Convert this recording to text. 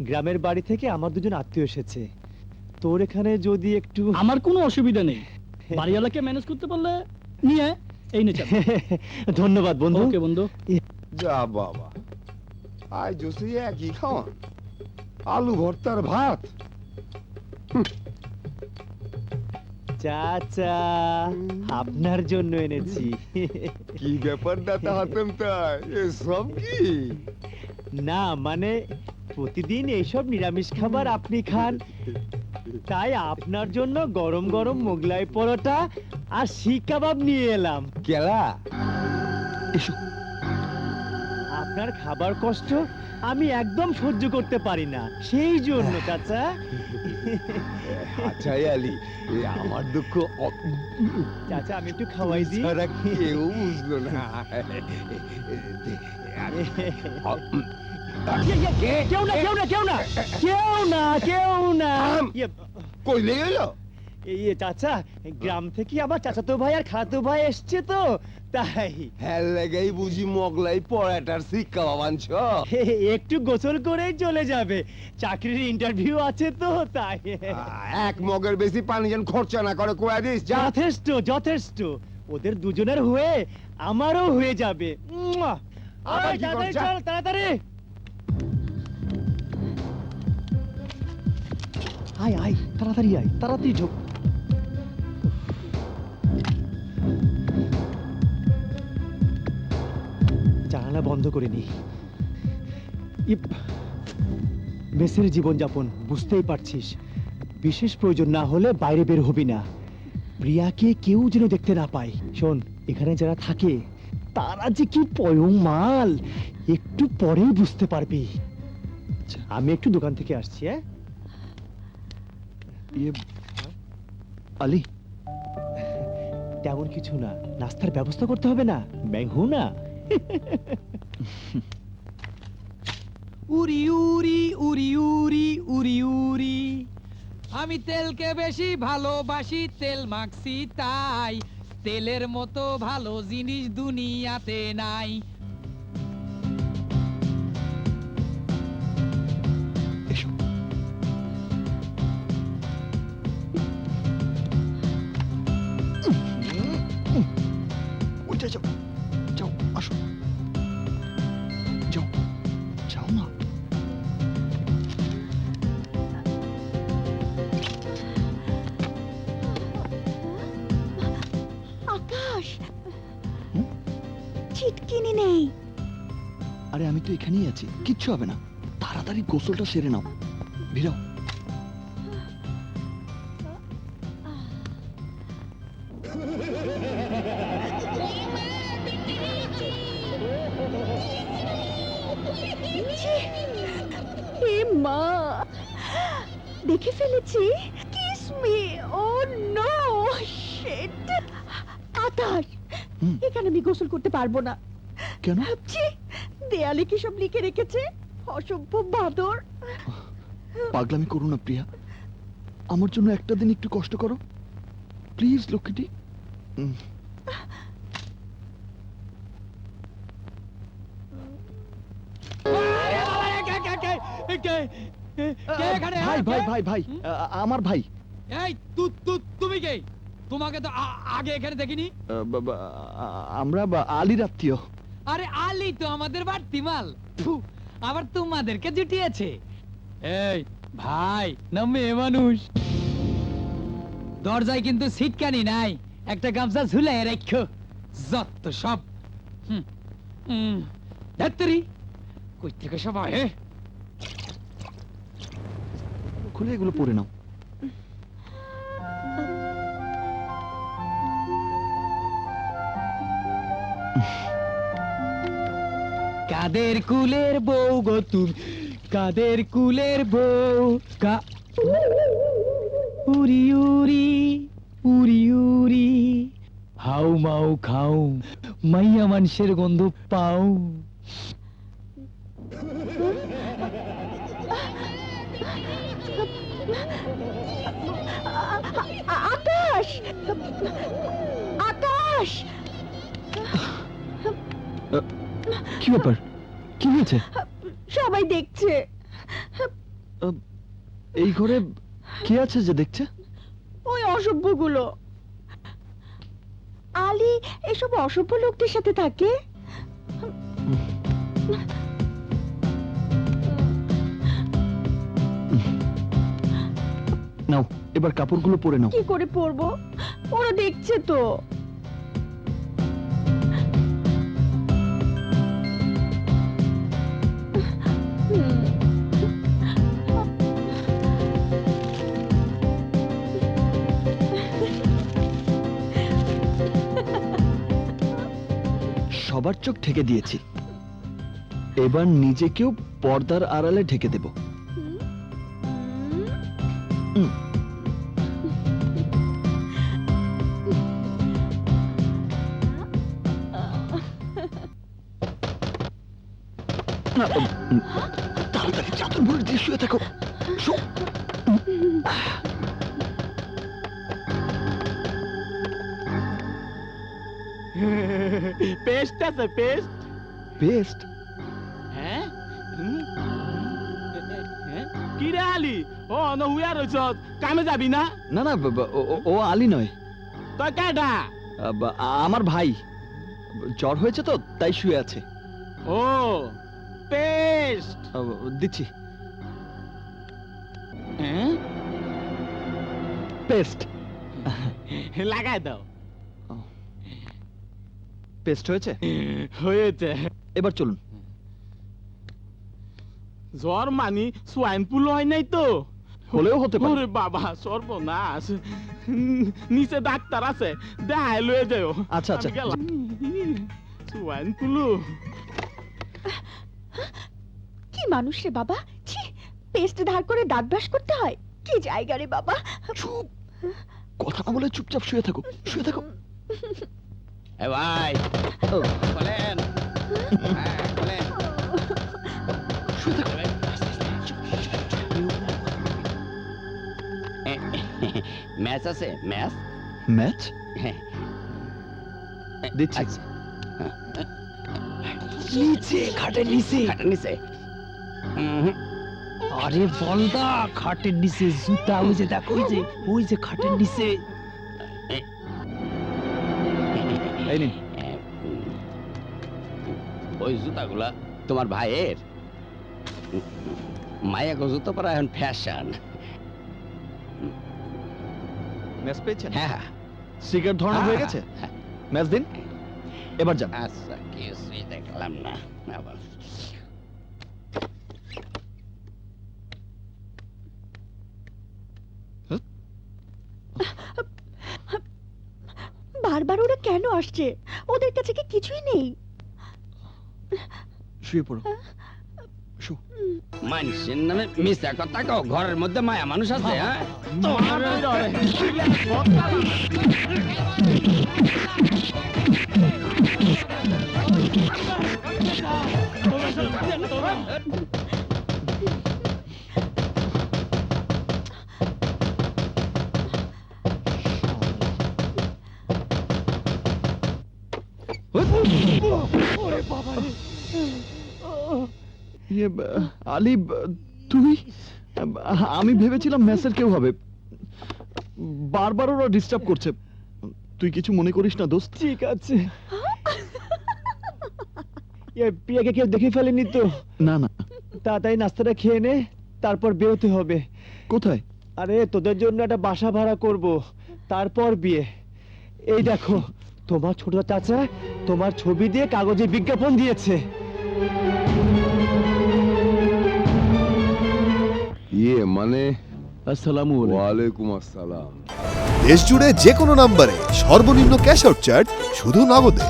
গ্রামের বাড়ি থেকে আমার দুজন আত্মীয় এসেছে। তোর এখানে যদি একটু আমার কোনো অসুবিধা নেই। বাড়িওয়ালাকে ম্যানেজ করতে পারলে নিয়ে এই নে চাবি। ধন্যবাদ বন্ধু। ওকে বন্ধু। যা বাবা আজ জোসে একই খাওয়ান আলু ভর্তার ভাত। চাচা আপনার জন্য এনেছি। কি ব্যাপার দাতা হাতেম তাই? এসব কি? না মানে প্রতিদিন এইসব নিরামিষ খাবার আপনি খান তাই আপনার জন্য গরম গরম মোগলাই পরোটা আর শিক কাবাব নিয়ে এলাম কেলা আপনার খাবার কষ্ট আমি একদম সহ্য করতে পারি না সেই জন্য চাচা আচ্ছা আলি আমার দুঃখ চাচা আমি একটু খাওয়াই দিই কেউ বুঝলো না কেউ না কেউ না কেউ না কেউ না কেউ না। কইলে এলো? চাচা গ্রাম থেকে আমার চাচাতো ভাই আর খালাতো ভাই এসছে তো তাই। হ্যাঁ লেগেই বুঝি মগলাই পড়াটার শিক্ষা বাবাঞ্ছ একটু গোসল করেই চলে যাবে। চাকরির ইন্টারভিউ আছে তো তাই। এক মগের বেশি পানি যেন খরচা না করে কয়া দিস যথেষ্ট যথেষ্ট। ওদের দুজনের হয়ে আমারও হয়ে যাবে! আবার তাড়াতাড়ি। আয় আয় তাড়াতাড়ি আয় তাড়াতাড়ি ঢোক। জানালা বন্ধ করে নি। ইপ, মেসের জীবনযাপন বুঝতেই পারছিস। বিশেষ প্রয়োজন না হলে বাইরে বের হবি না। প্রিয়াকে কেউ যেন দেখতে না পায়। শোন এখানে যারা থাকে তারা যে কি পয়ং মাল একটু পরেই বুঝতে পারবি। আমি একটু দোকান থেকে আসছি হ্যাঁ? ইয়ে আলি? তেমন কিছু না। নাস্তার ব্যবস্থা করতে হবে না। ব্যাংহু না। উরি উরি উরি উরি উরি উরি। আমি তেলকে বেশি ভালোবাসি তেল মাখছি তাই। তেলের মতো ভালো জিনিস দুনিয়াতে নাই। আসো। যাও যাও না। আকাশ? ছিটকিনি নেই। আরে আমি তো এখানেই আছি কিচ্ছু হবে না। তাড়াতাড়ি গোসলটা সেরে নাও। ভিড়াও দেখে ফেলেছি। Kiss me oh no shit Akash এখানে আমি গোসল করতে পারব না। কেন? ভাবছি দেয়ালে কি সব লিখে রেখেছে? অসভ্য বাদর। পাগলামি করো না প্রিয়া। আমার জন্য একটা দিন একটু কষ্ট করো। প্লিজ লক্ষ্মীটি। উম, ভাই ভাই ভাই ভাই। আমার ভাই। এই তুমি কে? তোমাকে তো আগে এখানে দেখিনি? আমরা আলির আত্মীয়। আরে আলি তো আমাদের বাড়তি মাল আবার তোমাদেরকে জুটিয়েছে। এই ভাই না মেয়ে মানুষ। দরজায় কিন্তু সিটকানি নাই। একটা গামছা ঝুলাই রাখো। যত সব। হুম, হুম, কই থেকে সব আহে খুলে এগুলো পরে নাও। কাদের কুলের বউ গো তুমি? কাদের কুলের বউ? কা উরি উরি উরি উরি। হাউ মাউ খাও মাইয়া মানুষের গন্ধ পাও। আকাশ! আকাশ! কি ব্যাপার? কি হয়েছে? সবাই দেখছে। এই ঘরে কে আছে যে দেখছে? ওই অসভ্যগুলো। আলী এসব অসভ্য লোকদের সাথে থাকে? নাও এবার কাপড়গুলো পরে নাও। কি করে পরবো? ওরা দেখছে তো। সবার চোখ ঢেকে দিয়েছি। এবার নিজেকেও পর্দার আড়ালে ঢেকে দেব। তাড়াতাড়ি চাদর মুড়ি দিয়ে শুয়ে থাকো। পেস্ট আছে পেস্ট। বেস্ট হ্যাঁ? কি রে আলি? ও ন হুইয়া রইছ কামে যাবি না? না না ও- ও নয়। তুই কেডা? আমার ভাই। জ্বর হয়েছে তো তাই শুয়ে আছে। ও পেস্ট। দিচ্ছি। হ্যাঁ? পেস্ট। লাগাই দাও। পেস্ট হয়েছে? হয়েছে। এবার চলুন। জ্বর মানি সোয়াইন ফুল হয় নাই তো? হলেও হতে পারে। ওরে বাবা সর্বনাশ। নিচে ডাক্তার আছে দেখাই লয়ে যাও আচ্ছা, আচ্ছা। সোয়াইন ফ্লু কি মানুষ রে বাবা? ছি পেস্ট ধার করে দাঁত ব্রাশ করতে হয়। কি জায়গা রে বাবা? চুপ! কথা না বলে চুপচাপ শুয়ে থাকো শুয়ে থাকো। এ ভাই ও, বলেন হ্যাঁ, বলেন শুয়ে থাকো ম্যাচ আছে ম্যাচ? ম্যাচ? হ্যাঁ। দিচ্ছি। নিচে খাটের নিচে। খাটের নিচে। হুম, আরে বলদা খাটের নিচে জুতা ওই যে দেখো ওই যে ওই যে খাটের নিচে। এই নিন। ওই জুতাগুলা তোমার ভাইয়ের? মায়া গো জুতো পরা এখন ফ্যাশন ম্যাচ পেয়েছেন? হ্যাঁ। হ্যাঁ সিগারেট ধরানো হয়ে। গেছে? হ্যাঁ। ম্যাচ দিন। এবার যান আচ্ছা কিছুই দেখলাম না আবার বারবার ওরা কেন আসছে ওদের কাছে কি কিছুই নেই শুয়ে পড়ো মানুষের নামে মিশা কথা কও ঘরের মধ্যে মায়া মানুষ আছে হ্যাঁ ইয়ে আলী ব- তুমি? আমি ভেবেছিলাম ম্যাচের কেউ হবে। বারবার ওরা ডিস্টার্ব করছে। তুই কিছু মনে করিস না দোস্ত। ঠিক আছে। প্রিয়াকে কেউ দেখে ফেলেনি তো? না না। তাড়াতাড়ি নাস্তাটা খেয়ে নে তারপর বেরোতে হবে। কোথায়? আরে তোদের জন্য একটা বাসা ভাড়া করব তারপর বিয়ে। এই দেখো তোমার ছোট চাচা তোমার ছবি দিয়ে কাগজে বিজ্ঞাপন দিয়েছে। ইয়ে মানে? আসসালামু ওয়ালাইকুম আসসালাম। দেশ জুড়ে যে কোনো নম্বরে সর্বনিম্ন ক্যাশ আউট চার্জ শুধু নগদে।